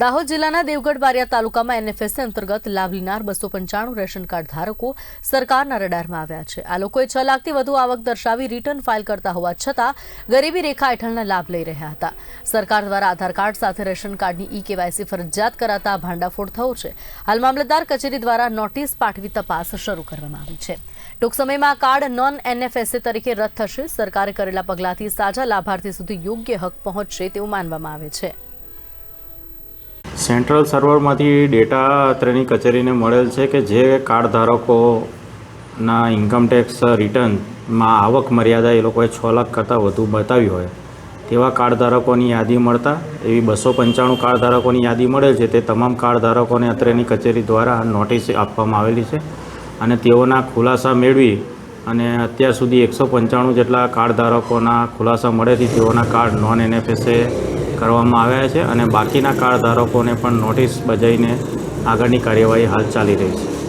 દાહોદ જિલ્લાના દેવગઢ બારિયા તાલુકામાં એનએફએસ અંતર્ગત લાભ લેનાર બસો પંચાણું રેશન કાર્ડ ધારકો સરકારના રડારમાં આવ્યા છે. આ લોકોએ છ લાખથી વધુ આવક દર્શાવી રિટર્ન ફાઇલ કરતા હોવા છતાં ગરીબી રેખા હેઠળના લાભ લઈ રહ્યા હતા. સરકાર દ્વારા આધાર કાર્ડ સાથે રેશન કાર્ડની ઈ કેવાયસી ફરજિયાત કરાતા ભાંડાફોડ થયો છે. હાલ મામલતદાર કચેરી દ્વારા નોટિસ પાઠવી તપાસ શરૂ કરવામાં આવી છે. ટૂંક સમયમાં આ કાર્ડ નોન એનએફએસએ તરીકે રદ થશે. સરકારે કરેલા પગલાંથી સાજા લાભાર્થી સુધી યોગ્ય હક પહોંચશે તેવું માનવામાં આવે છે. સેન્ટ્રલ સર્વરમાંથી ડેટા અત્રેની કચેરીને મળેલ છે કે જે કાર્ડ ધારકોના ઇન્કમટેક્સ રિટર્નમાં આવક મર્યાદા એ લોકોએ છ લાખ કરતાં વધુ બતાવી હોય, તેવા કાર્ડ ધારકોની યાદી મળતા, એવી બસો પંચાણું કાર્ડ ધારકોની યાદી મળેલ છે, તે તમામ કાર્ડ ધારકોને અત્રેની કચેરી દ્વારા નોટિસ આપવામાં આવેલી છે અને તેઓના ખુલાસા મેળવી અને અત્યાર સુધી એકસો પંચાણું જેટલા કાર્ડ ધારકોના ખુલાસા મળેથી તેઓના કાર્ડ નોન એનએફએસએ કરવામાં આવ્યા છે અને બાકીના કાર્ડ ધારકોને પણ નોટિસ બજાવીને આગળની કાર્યવાહી હાલ ચાલી રહી છે.